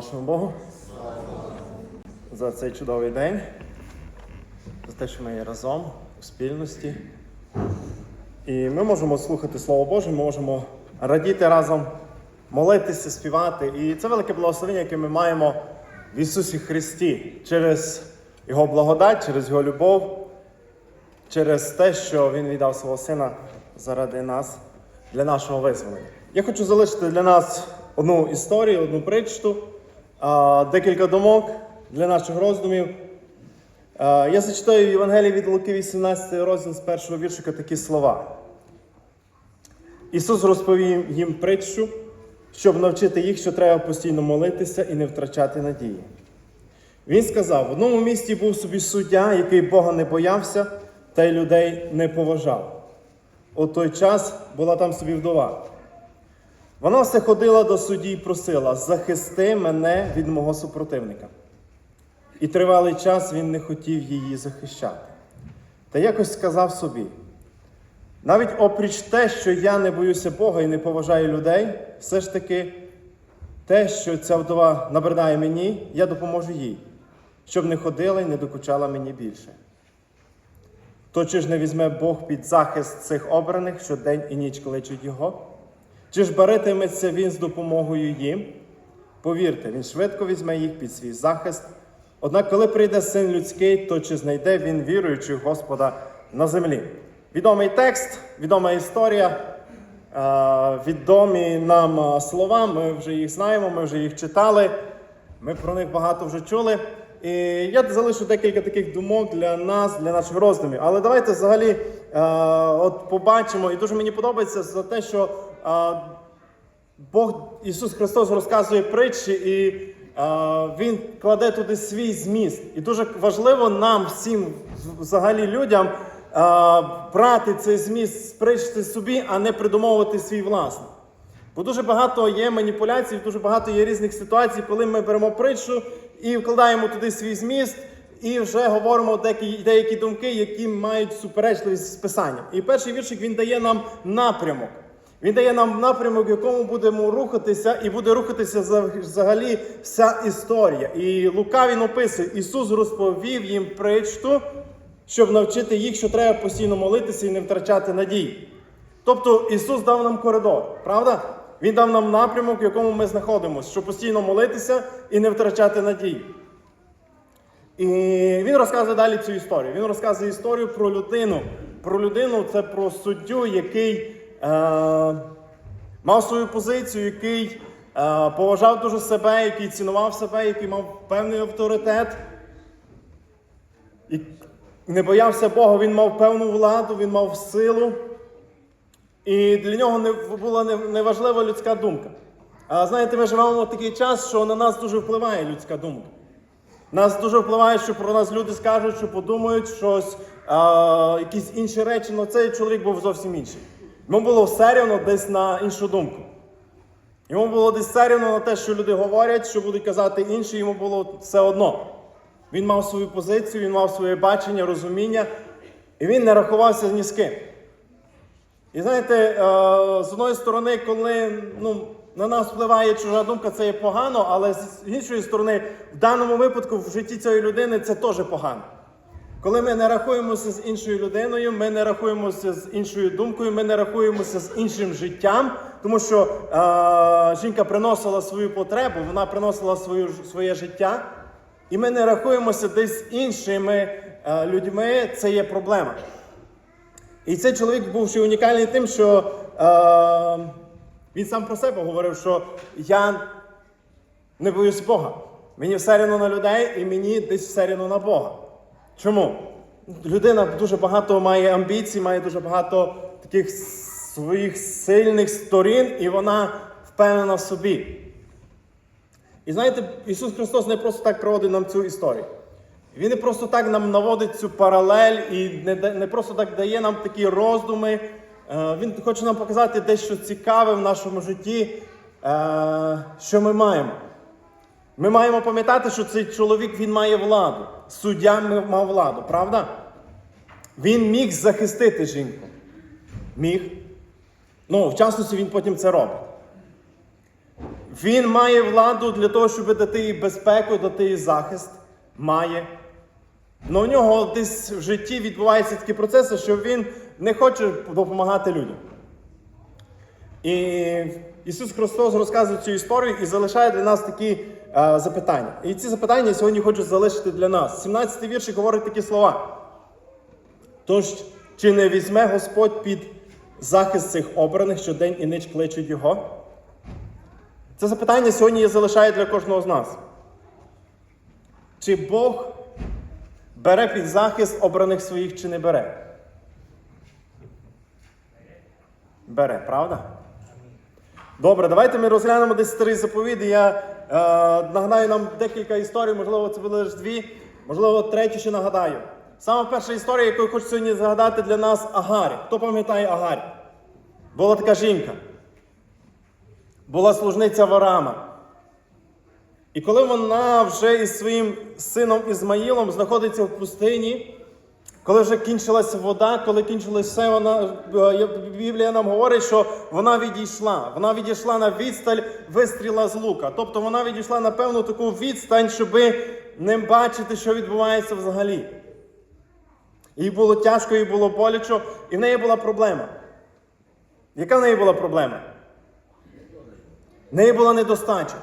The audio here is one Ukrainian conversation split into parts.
Нашому Богу за цей чудовий день, за те, що ми є разом у спільності. І ми можемо слухати Слово Боже, ми можемо радіти разом, молитися, співати. І це велике благословення, яке ми маємо в Ісусі Христі через Його благодать, через Його любов, через те, що Він віддав свого Сина заради нас для нашого визволення. Я хочу залишити для нас одну історію, одну притчу, а, декілька думок для наших роздумів. Я зачитаю в Євангелії від Луки 18 розділ з першого віршика такі слова. Ісус розповів їм притчу, щоб навчити їх, що треба постійно молитися і не втрачати надії. Він сказав: в одному місті був собі суддя, який Бога не боявся та й людей не поважав. У той час була там собі вдова. Вона все ходила до судді і просила: захисти мене від мого супротивника. І тривалий час він не хотів її захищати. Та якось сказав собі: навіть опріч те, що я не боюся Бога і не поважаю людей, все ж таки те, що ця вдова набридає мені, я допоможу їй, щоб не ходила і не докучала мені більше. То чи ж не візьме Бог під захист цих обраних, що день і ніч кличуть його? Чи ж баритиметься він з допомогою їм? Повірте, він швидко візьме їх під свій захист. Однак, коли прийде син людський, то чи знайде він віруючих Господа на землі? Відомий текст, відома історія, е, відомі нам е, слова. Ми вже їх знаємо, ми вже їх читали. Ми про них багато вже чули. І я залишу декілька таких думок для нас, для наших роздумів. Але давайте взагалі е, от побачимо, і дуже мені подобається за те, що Бог Ісус Христос розказує притчі, і Він кладе туди свій зміст. І дуже важливо нам, всім взагалі людям, брати цей зміст, спричити собі, а не придумовувати свій власний. Бо дуже багато є маніпуляцій, дуже багато є різних ситуацій, коли ми беремо притчу і вкладаємо туди свій зміст, і вже говоримо деякі, деякі думки, які мають суперечливість з писанням. І перший віршик він дає нам напрямок. Він дає нам напрямок, в якому будемо рухатися, і буде рухатися взагалі вся історія. І Лука він описує, Ісус розповів їм притчу, щоб навчити їх, що треба постійно молитися і не втрачати надії. Тобто Ісус дав нам коридор, правда? Він дав нам напрямок, в якому ми знаходимося, щоб постійно молитися і не втрачати надії. І він розказує далі цю історію. Він розказує історію про людину. Про людину це про суддю, який мав свою позицію, який е, поважав дуже себе, який цінував себе, який мав певний авторитет. І не боявся Бога, він мав певну владу, він мав силу. І для нього не була неважлива людська думка. А знаєте, ми живемо в такий час, що на нас дуже впливає людська думка. Нас дуже впливає, що про нас люди скажуть, що подумають щось, а, якісь інші речі, але цей чоловік був зовсім інший. Йому було все рівно десь на іншу думку. Йому було десь все рівно на те, що люди говорять, що будуть казати інші, йому було все одно. Він мав свою позицію, він мав своє бачення, розуміння, і він не рахувався ні з ким. І знаєте, е, з одної сторони, коли ну, на нас впливає чужа думка, це є погано, але з іншої сторони, в даному випадку в житті цієї людини це теж погано. Коли ми не рахуємося з іншою людиною, ми не рахуємося з іншою думкою, ми не рахуємося з іншим життям, тому що е, жінка приносила свою потребу, вона приносила свою, своє життя, і ми не рахуємося десь з іншими е, людьми, це є проблема. І цей чоловік був ще унікальний тим, що е, він сам про себе говорив, що я не боюсь Бога. Мені все рівно на людей і мені десь все рівно на Бога. Чому? Людина дуже багато має амбіцій, має дуже багато таких своїх сильних сторін, і вона впевнена в собі. І знаєте, Ісус Христос не просто так проводить нам цю історію. Він не просто так нам наводить цю паралель і не, не просто так дає нам такі роздуми. Е, Він хоче нам показати дещо цікаве в нашому житті, е, що ми маємо. Ми маємо пам'ятати, що цей чоловік він має владу. Суддя мав владу, правда? Він міг захистити жінку. Міг. Ну, в частності він потім це робить. Він має владу для того, щоб дати їй безпеку, дати їй захист. Має. Але у нього десь в житті відбуваються такі процеси, що він не хоче допомагати людям. І Ісус Христос розказує цю історію і залишає для нас такі запитання. І ці запитання я сьогодні хочу залишити для нас. 17-й вірші говорить такі слова. Тож, чи не візьме Господь під захист цих обраних, що день і ніч кличуть Його? Це запитання сьогодні я залишаю для кожного з нас. Чи Бог бере під захист обраних своїх, чи не бере? Бере, правда? Добре, давайте ми розглянемо десь старий заповіт. і Я е, нагадаю нам декілька історій, можливо, це були лише дві, можливо, третю ще нагадаю. Саме перша історія, яку я хочу сьогодні згадати для нас Агарі. Хто пам'ятає Агарі? Була така жінка. Була служниця Варама. І коли вона вже із своїм сином Ізмаїлом знаходиться в пустині, коли вже кінчилася вода, коли кінчилось все, вона е, Біблія нам говорить, що вона відійшла. Вона відійшла на відсталь вистріла з лука. Тобто вона відійшла на певну таку відстань, щоб не бачити, що відбувається взагалі. Їй було тяжко, їй було боляче, і в неї була проблема. Яка в неї була проблема? В неї була недостача.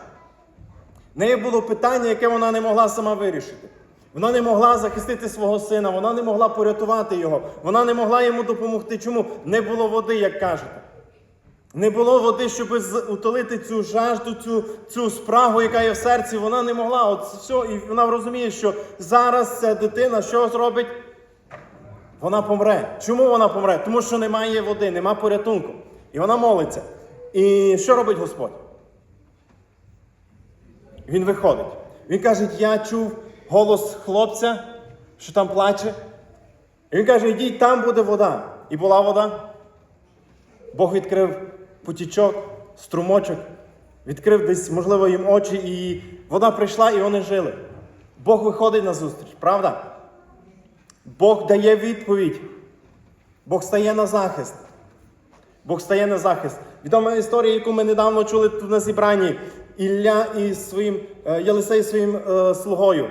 В неї було питання, яке вона не могла сама вирішити. Вона не могла захистити свого сина, вона не могла порятувати його, вона не могла йому допомогти. Чому? Не було води, як кажете. Не було води, щоб утолити цю жажду, цю, цю спрагу, яка є в серці. Вона не могла. От все, і вона розуміє, що зараз ця дитина що зробить? Вона помре. Чому вона помре? Тому що немає води, нема порятунку. І вона молиться. І що робить Господь? Він виходить. Він каже: Я чув голос хлопця, що там плаче. І він каже: йдіть, там буде вода. І була вода. Бог відкрив потічок, струмочок, відкрив десь, можливо, їм очі, і вода прийшла, і вони жили. Бог виходить на зустріч, правда? Бог дає відповідь. Бог стає на захист. Бог стає на захист. Відома історія, яку ми недавно чули тут на зібранні. Ілля із своїм, е, Єлисей своїм е, слугою.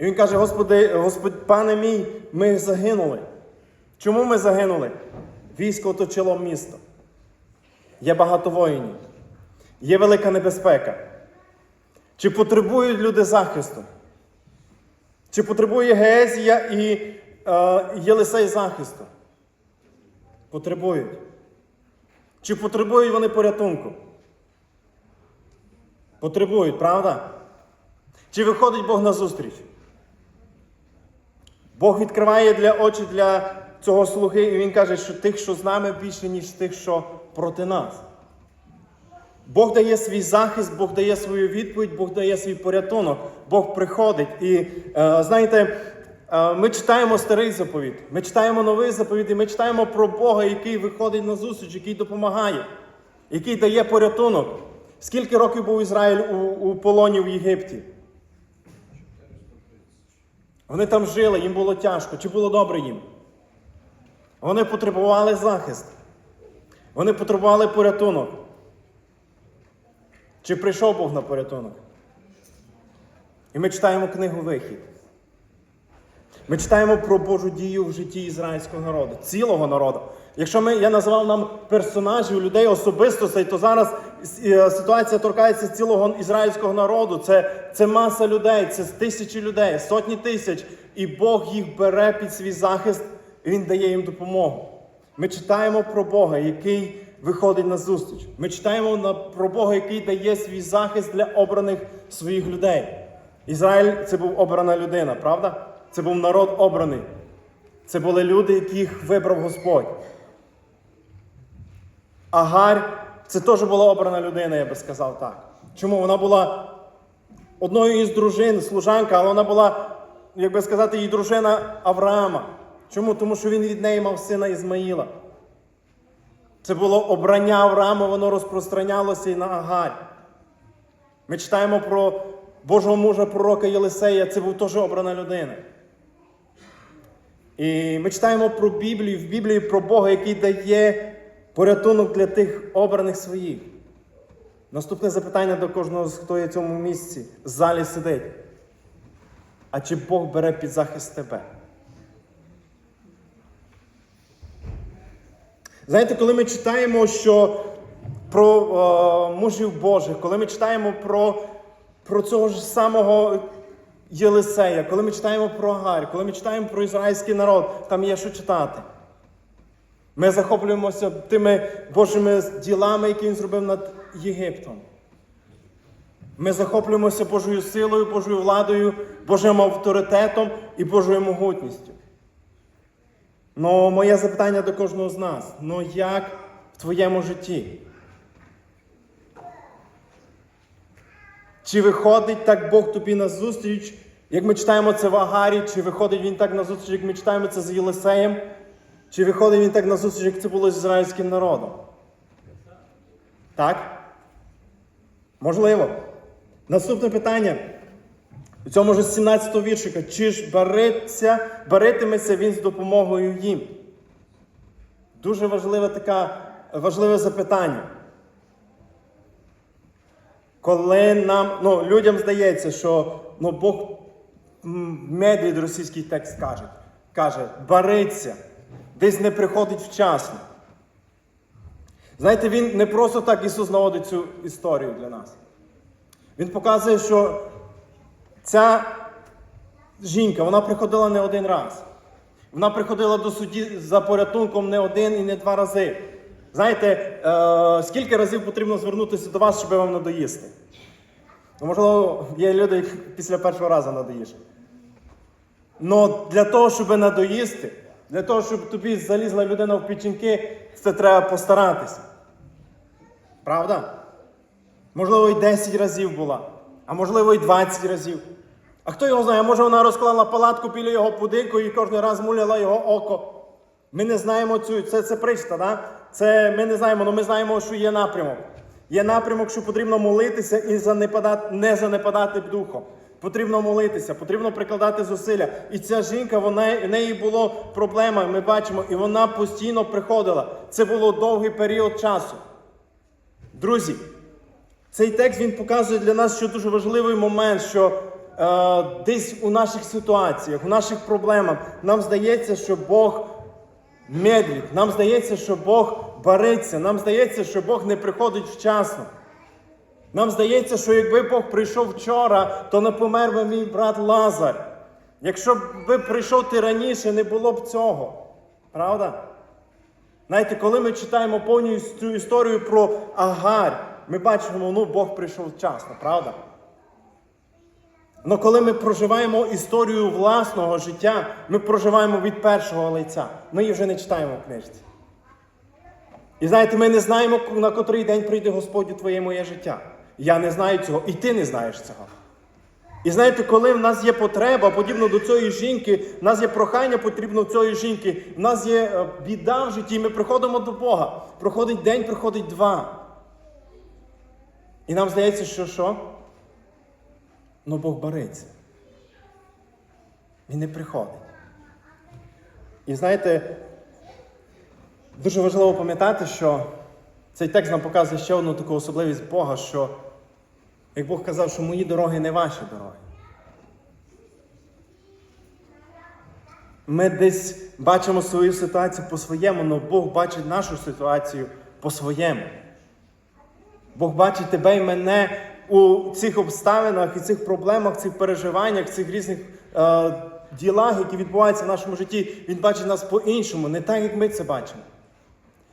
І він каже: Господи, Господь, пане мій, ми загинули. Чому ми загинули? Військо оточило місто. Є багато воїнів. Є велика небезпека. Чи потребують люди захисту? Чи потребує Геезія і е, Єлисей захисту? Потребують. Чи потребують вони порятунку? Потребують, правда? Чи виходить Бог на зустріч? Бог відкриває для очі для цього слуги, і він каже, що тих, що з нами, більше, ніж тих, що проти нас. Бог дає свій захист, Бог дає свою відповідь, Бог дає свій порятунок, Бог приходить. І е, знаєте, е, ми читаємо старий заповіт, ми читаємо новий заповіт, і ми читаємо про Бога, який виходить на зустріч, який допомагає, який дає порятунок. Скільки років був Ізраїль у, у полоні в Єгипті? Вони там жили, їм було тяжко, чи було добре їм? Вони потребували захист. Вони потребували порятунок. Чи прийшов Бог на порятунок? І ми читаємо книгу Вихід. Ми читаємо про Божу дію в житті ізраїльського народу, цілого народу. Якщо ми, я назвав нам персонажів, людей, особистостей, то зараз е, ситуація торкається цілого ізраїльського народу. Це, це маса людей, це тисячі людей, сотні тисяч. І Бог їх бере під свій захист, і Він дає їм допомогу. Ми читаємо про Бога, який виходить на зустріч. Ми читаємо про Бога, який дає свій захист для обраних своїх людей. Ізраїль це був обрана людина, правда? Це був народ обраний. Це були люди, яких вибрав Господь. Агарь це теж була обрана людина, я би сказав так. Чому? Вона була одною із дружин, служанка, але вона була, як би сказати, її дружина Авраама. Чому? Тому що він від неї мав сина Ізмаїла. Це було обрання Авраама, воно розпространялося і на Агарь. Ми читаємо про Божого мужа пророка Єлисея, це був теж обрана людина. І ми читаємо про Біблію, в Біблії про Бога, який дає порятунок для тих обраних своїх. Наступне запитання до кожного, хто є в цьому місці, в залі сидить. А чи Бог бере під захист тебе? Знаєте, коли ми читаємо, що про е, мужів Божих, коли ми читаємо про, про цього ж самого Єлисея, коли ми читаємо про Агарь, коли ми читаємо про ізраїльський народ, там є що читати. Ми захоплюємося тими Божими ділами, які він зробив над Єгиптом. Ми захоплюємося Божою силою, Божою владою, Божим авторитетом і Божою могутністю. Ну, моє запитання до кожного з нас: ну як в твоєму житті? Чи виходить так Бог тобі на зустріч, як ми читаємо це в Агарі, чи виходить він так на зустріч, як ми читаємо це з Єлисеєм? Чи виходить він так на зустріч, як це було з ізраїльським народом? Так? Можливо. Наступне питання. У цьому ж 17 го віршика. Чи ж бариться, баритиметься він з допомогою їм? Дуже важливе таке важливе запитання. Коли нам, ну, людям здається, що ну, Бог м, медлід російський текст каже, каже, бариться, десь не приходить вчасно. Знаєте, він не просто так Ісус наводить цю історію для нас. Він показує, що ця жінка, вона приходила не один раз. Вона приходила до судді за порятунком не один і не два рази. Знаєте, е, скільки разів потрібно звернутися до вас, щоб вам надоїсти? Ну, можливо, є люди, які після першого разу надоїш. Но для того, щоб надоїсти, для того, щоб тобі залізла людина в печінки, це треба постаратися. Правда? Можливо, і 10 разів була, а можливо, і 20 разів. А хто його знає, може вона розклала палатку біля його будинку і кожен раз муляла його око. Ми не знаємо цю, це, це причта, да? Це ми не знаємо, але ми знаємо, що є напрямок. Є напрямок, що потрібно молитися і занепадати, не занепадати духом. Потрібно молитися, потрібно прикладати зусилля. І ця жінка, вона, в неї було проблема, ми бачимо, і вона постійно приходила. Це було довгий період часу. Друзі, цей текст він показує для нас, що дуже важливий момент, що е, десь у наших ситуаціях, у наших проблемах нам здається, що Бог медлить, нам здається, що Бог бариться, нам здається, що Бог не приходить вчасно. Нам здається, що якби Бог прийшов вчора, то не помер би мій брат Лазар. Якщо б прийшов ти раніше, не було б цього. Правда? Знаєте, коли ми читаємо повністю історію про Агарь, ми бачимо, ну Бог прийшов вчасно, правда? Але коли ми проживаємо історію власного життя, ми проживаємо від першого лиця. Ми її вже не читаємо в книжці. І знаєте, ми не знаємо, на котрий день прийде Господь у твоє моє життя. Я не знаю цього, і ти не знаєш цього. І знаєте, коли в нас є потреба, подібно до цієї жінки, в нас є прохання потрібно цієї жінки, в нас є е, біда в житті, ми приходимо до Бога. Проходить день, проходить два. І нам здається, що що? Ну Бог бореться. Він не приходить. І знаєте, дуже важливо пам'ятати, що цей текст нам показує ще одну таку особливість Бога, що як Бог казав, що мої дороги не ваші дороги. Ми десь бачимо свою ситуацію по-своєму, але Бог бачить нашу ситуацію по-своєму. Бог бачить тебе і мене у цих обставинах, і цих проблемах, цих переживаннях, цих різних е, ділах, які відбуваються в нашому житті. Він бачить нас по-іншому, не так, як ми це бачимо.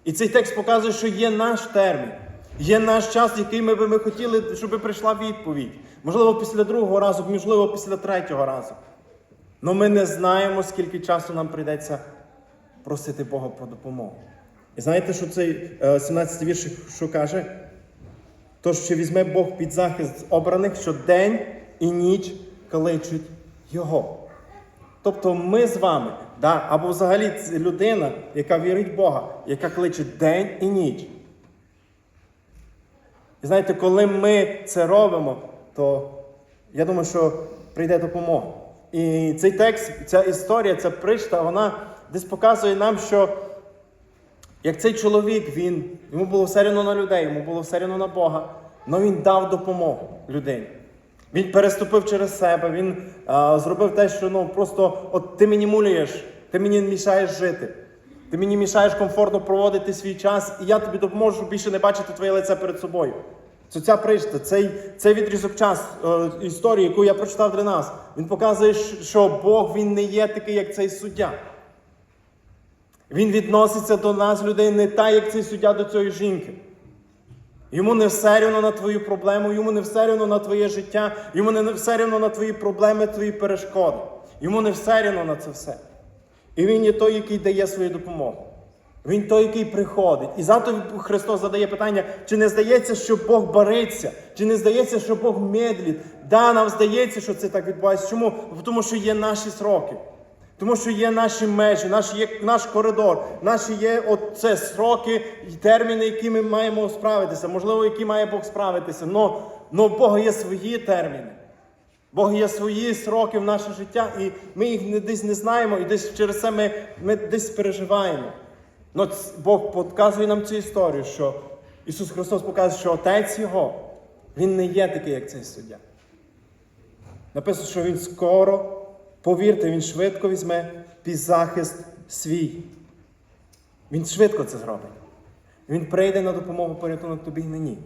І цей текст показує, що є наш термін, є наш час, який ми би ми хотіли, щоб прийшла відповідь. Можливо, після другого разу, можливо, після третього разу. Але ми не знаємо, скільки часу нам прийдеться просити Бога про допомогу. І знаєте, що цей е, 17 вірш що каже? Тож що візьме Бог під захист обраних, що день і ніч кличуть Його. Тобто ми з вами, да, або взагалі людина, яка вірить в Бога, яка кличе день і ніч. І знаєте, коли ми це робимо, то я думаю, що прийде допомога. І цей текст, ця історія, ця причта, вона десь показує нам, що як цей чоловік, він, йому було все рівно на людей, йому було все рівно на Бога. але він дав допомогу людині. Він переступив через себе, він а, зробив те, що ну просто от ти мені мулюєш, ти мені мішаєш жити. Ти мені мішаєш комфортно проводити свій час, і я тобі допоможу більше не бачити твоє лице перед собою. Це ця причта, цей, цей відрізок час е, історії, яку я прочитав для нас, він показує, що Бог він не є такий, як цей суддя. Він відноситься до нас, людей, не так, як цей суддя до цієї жінки. Йому не все рівно на твою проблему, йому не все рівно на твоє життя, йому не все рівно на твої проблеми, твої перешкоди. Йому не все рівно на це все. І він є той, який дає свою допомогу. Він той, який приходить. І зато Христос задає питання, чи не здається, що Бог бореться, чи не здається, що Бог медлить. Да, нам здається, що це так відбувається. Чому? Тому що є наші сроки. Тому що є наші межі, наш є наш коридор, наші є от це сроки і терміни, які ми маємо справитися. Можливо, які має Бог справитися. Но, но у Бога є свої терміни. Бог є свої сроки в наше життя, і ми їх десь не знаємо, і десь через це ми, ми десь переживаємо. Но Бог показує нам цю історію, що Ісус Христос показує, що Отець Його, Він не є такий, як цей суддя. Написано, що Він скоро, повірте, Він швидко візьме під захист свій. Він швидко це зробить. Він прийде на допомогу порятунок тобі і мені.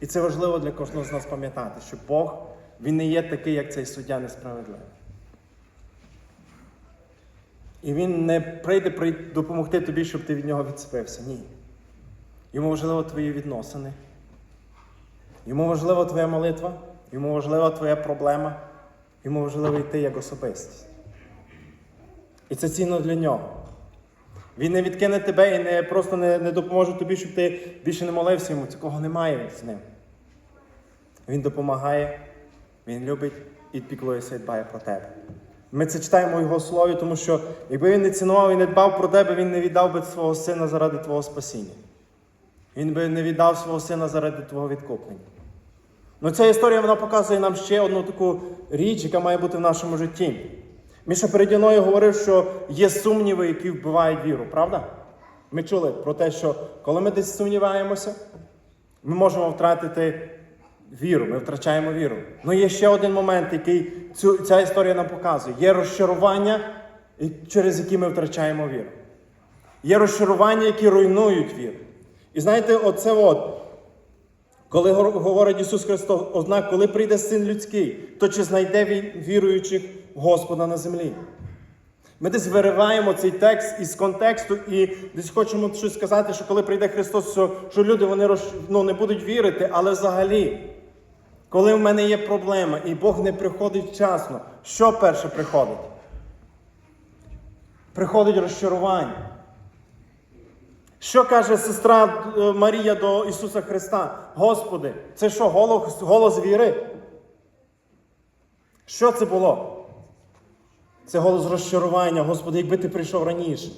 І це важливо для кожного з нас пам'ятати, що Бог він не є такий, як цей суддя несправедливий. І він не прийде допомогти тобі, щоб ти від нього відцепився. Ні. Йому важливо твої відносини. Йому важлива твоя молитва, йому важлива твоя проблема, йому важливо йти як особистість. І це цінно для нього. Він не відкине тебе і не просто не, не допоможе тобі, щоб ти більше не молився йому. Такого немає з ним. Він допомагає, він любить і піклується і дбає про тебе. Ми це читаємо у його слові, тому що якби він не цінував і не дбав про тебе, він не віддав би свого сина заради твого спасіння. Він би не віддав свого сина заради твого відкуплення. Ну, ця історія вона показує нам ще одну таку річ, яка має бути в нашому житті. Міша переді мною говорив, що є сумніви, які вбивають віру, правда? Ми чули про те, що коли ми десь сумніваємося, ми можемо втратити віру, ми втрачаємо віру. Ну є ще один момент, який цю, ця історія нам показує. Є розчарування, через які ми втрачаємо віру. Є розчарування, які руйнують віру. І знаєте, оце от, коли говорить Ісус Христос, однак, коли прийде син людський, то чи знайде він віруючих Господа на землі? Ми десь вириваємо цей текст із контексту і десь хочемо щось сказати, що коли прийде Христос, що, що люди вони роз, ну, не будуть вірити, але взагалі, коли в мене є проблема і Бог не приходить вчасно, що перше приходить? Приходить розчарування. Що каже сестра е, Марія до Ісуса Христа? Господи, це що, голос, голос віри? Що це було? Це голос розчарування. Господи, якби ти прийшов раніше.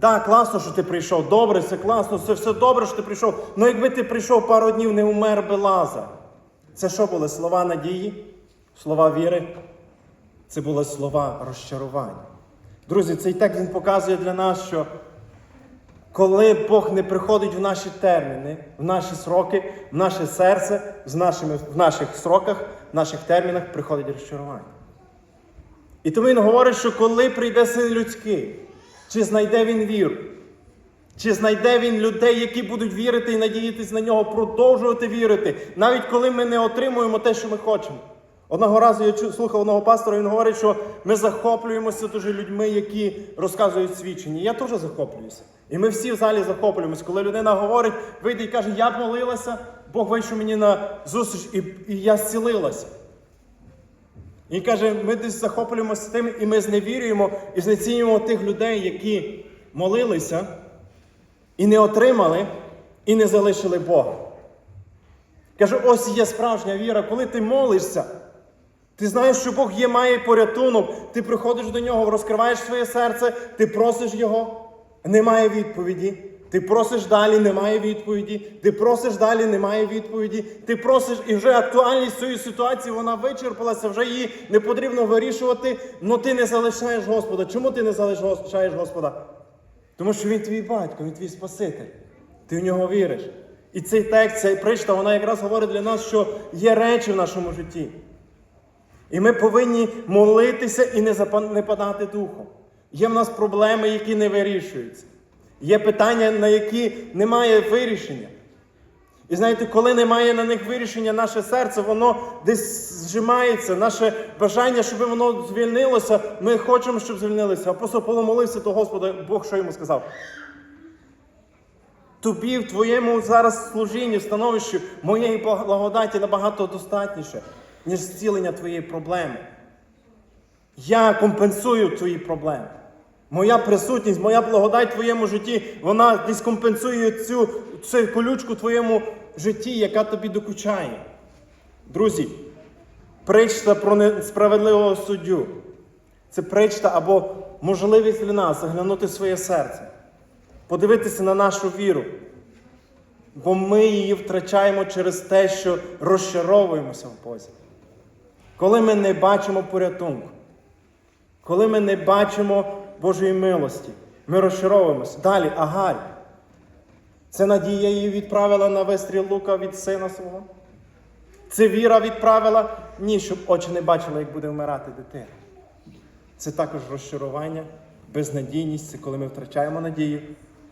Так, класно, що ти прийшов. Добре, це класно, це все добре, що ти прийшов. Ну якби ти прийшов пару днів, не умер би Лазар. Це що були? Слова надії, слова віри? Це були слова розчарування. Друзі, цей текст він показує для нас, що коли Бог не приходить в наші терміни, в наші сроки, в наше серце, з нашими, в наших сроках, в наших термінах приходить розчарування. І тому він говорить, що коли прийде син людський, чи знайде він віру, чи знайде він людей, які будуть вірити і надіятися на нього, продовжувати вірити, навіть коли ми не отримуємо те, що ми хочемо. Одного разу я слухав одного пастора, він говорить, що ми захоплюємося дуже людьми, які розказують свідчення. Я теж захоплююся. І ми всі в залі захоплюємося. Коли людина говорить, вийде і каже, я молилася, Бог вийшов мені на зустріч, і, і я зцілилася. І каже, ми десь захоплюємося тим, і ми зневірюємо і знецінюємо тих людей, які молилися і не отримали, і не залишили Бога. Каже, ось є справжня віра, коли ти молишся. Ти знаєш, що Бог є, має порятунок, ти приходиш до нього, розкриваєш своє серце, ти просиш Його, немає відповіді. Ти просиш далі, немає відповіді. Ти просиш далі, немає відповіді. Ти просиш, і вже актуальність цієї ситуації вона вичерпалася, вже її не потрібно вирішувати, але ти не залишаєш Господа. Чому ти не залишаєш Господа? Тому що Він твій батько, Він твій Спаситель. Ти в нього віриш. І цей текст, ця причта, вона якраз говорить для нас, що є речі в нашому житті. І ми повинні молитися і не запа- падати духом. Є в нас проблеми, які не вирішуються. Є питання, на які немає вирішення. І знаєте, коли немає на них вирішення, наше серце, воно десь зжимається, наше бажання, щоб воно звільнилося, ми хочемо, щоб звільнилося. Апостол Павло молився до Господа, Бог що йому сказав? Тобі в твоєму зараз служінні, становищі моєї благодаті набагато достатніше, ніж зцілення твоєї проблеми. Я компенсую твої проблеми. Моя присутність, моя благодать в твоєму житті, вона десь компенсує цю, цю колючку в твоєму житті, яка тобі докучає. Друзі, причта про несправедливого суддю. Це причта або можливість для нас заглянути своє серце, подивитися на нашу віру. Бо ми її втрачаємо через те, що розчаровуємося в Бозі. Коли ми не бачимо порятунку, коли ми не бачимо Божої милості, ми розчаровуємося. Далі, Агарь. Це надія її відправила на вистріл лука від сина свого. Це віра відправила, ні, щоб очі не бачили, як буде вмирати дитина. Це також розчарування, безнадійність, це коли ми втрачаємо надію,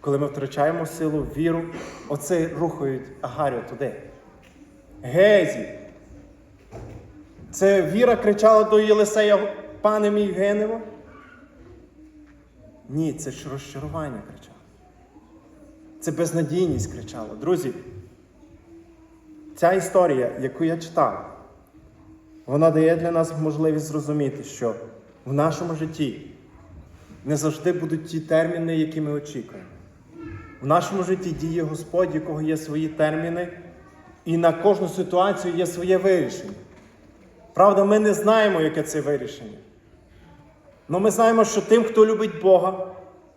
коли ми втрачаємо силу, віру. Оце рухають Агарю туди. Гезі. Це віра кричала до Єлисея, пане мій генево. Ні, це ж розчарування кричало. Це безнадійність кричало. Друзі, ця історія, яку я читав, вона дає для нас можливість зрозуміти, що в нашому житті не завжди будуть ті терміни, які ми очікуємо. В нашому житті діє Господь, якого є свої терміни, і на кожну ситуацію є своє вирішення. Правда, ми не знаємо, яке це вирішення. Але ми знаємо, що тим, хто любить Бога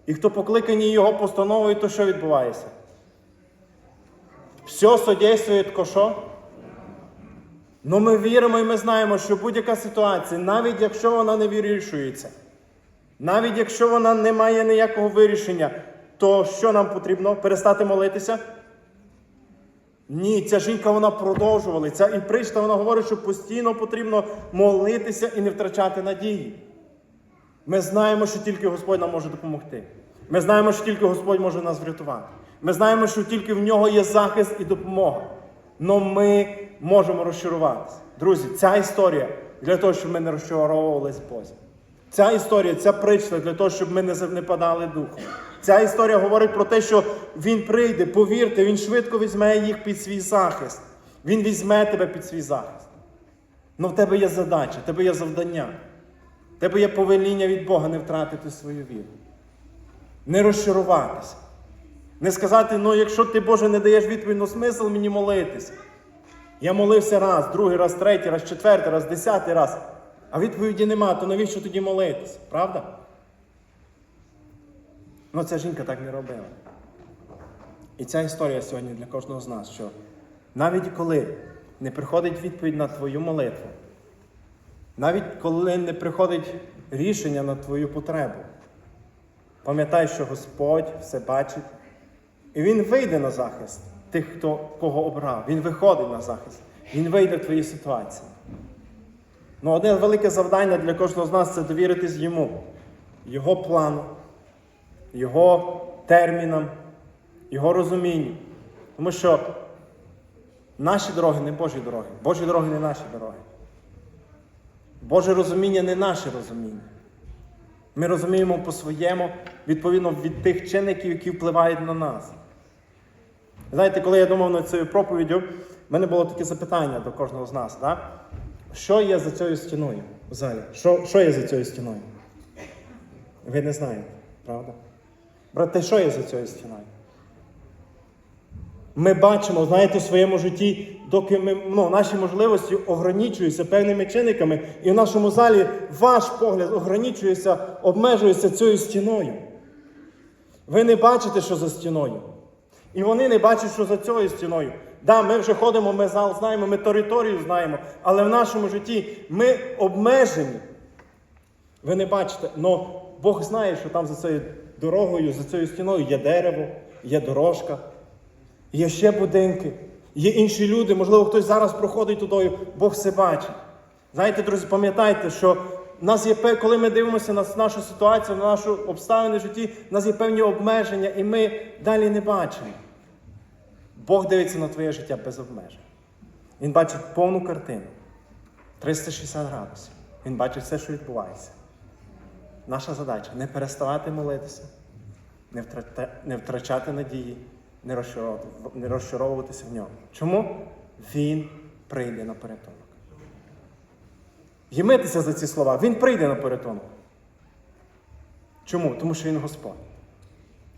і хто покликані Його постановою, то що відбувається? Все содействує що? Ну ми віримо і ми знаємо, що будь-яка ситуація, навіть якщо вона не вирішується, навіть якщо вона не має ніякого вирішення, то що нам потрібно? Перестати молитися? Ні, ця жінка вона продовжувала. Ця і причта вона говорить, що постійно потрібно молитися і не втрачати надії. Ми знаємо, що тільки Господь нам може допомогти. Ми знаємо, що тільки Господь може нас врятувати. Ми знаємо, що тільки в нього є захист і допомога. Но ми можемо розчаруватися. Друзі, ця історія для того, щоб ми не розчаровувалися Бозі. Ця історія, ця причта для того, щоб ми не не падали духом. Ця історія говорить про те, що Він прийде, повірте, Він швидко візьме їх під свій захист. Він візьме тебе під свій захист. Ну в тебе є задача, в тебе є завдання. В тебе є повеління від Бога не втратити свою віру. Не розчаруватися. Не сказати, ну якщо ти, Боже, не даєш відповідь, ну смисл мені молитися. Я молився раз, другий раз, третій раз, четвертий раз, десятий раз. А відповіді нема, то навіщо тоді молитися? Правда? Ну ця жінка так не робила. І ця історія сьогодні для кожного з нас, що навіть коли не приходить відповідь на твою молитву, навіть коли не приходить рішення на твою потребу, пам'ятай, що Господь все бачить, і Він вийде на захист тих, хто кого обрав. Він виходить на захист, Він вийде в твої ситуації. Ну, одне велике завдання для кожного з нас це довіритись йому, його плану, його термінам, його розумінню. Тому що наші дороги не Божі дороги, Божі дороги не наші дороги. Боже розуміння не наше розуміння. Ми розуміємо по-своєму, відповідно від тих чинників, які впливають на нас. Знаєте, коли я думав над цією проповіддю, в мене було таке запитання до кожного з нас. Так? Що є за цією стіною в залі? Що, що є за цією стіною? Ви не знаєте, правда? Брате, що є за цією стіною? Ми бачимо, знаєте, в своєму житті, доки ми, ну, наші можливості ограничуються певними чинниками, і в нашому залі ваш погляд ограничується, обмежується цією стіною. Ви не бачите, що за стіною. І вони не бачать, що за цією стіною. Да, ми вже ходимо, ми знаємо, ми територію знаємо, але в нашому житті ми обмежені. Ви не бачите, але Бог знає, що там за цією дорогою, за цією стіною є дерево, є дорожка, Є ще будинки, є інші люди, можливо, хтось зараз проходить тудою, Бог все бачить. Знаєте, друзі, пам'ятайте, що в нас є коли ми дивимося на нашу ситуацію, на нашу обставини в житті, в нас є певні обмеження, і ми далі не бачимо. Бог дивиться на твоє життя без обмежень. Він бачить повну картину. 360 градусів. Він бачить все, що відбувається. Наша задача не переставати молитися, не втрата- не втрачати надії, не не розчаровуватися в ньому. Чому? Він прийде на порятунок. Ємитися за ці слова, він прийде на порятунок. Чому? Тому що він Господь.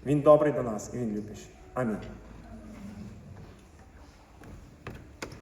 Він добрий до нас і він любить. Амінь.